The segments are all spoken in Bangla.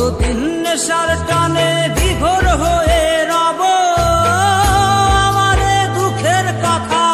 কতদিন নেশার টানে বিভোর হয়ে রব। আমারে দুঃখের কথা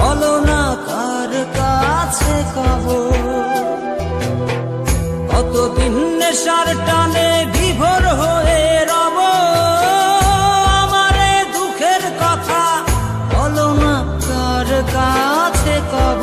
বলো না, কার কাছে কব? কতদিন নেশার টানে বিভোর হয়ে রব। আমারে দুঃখের কথা বলো না, কার কাছে কব?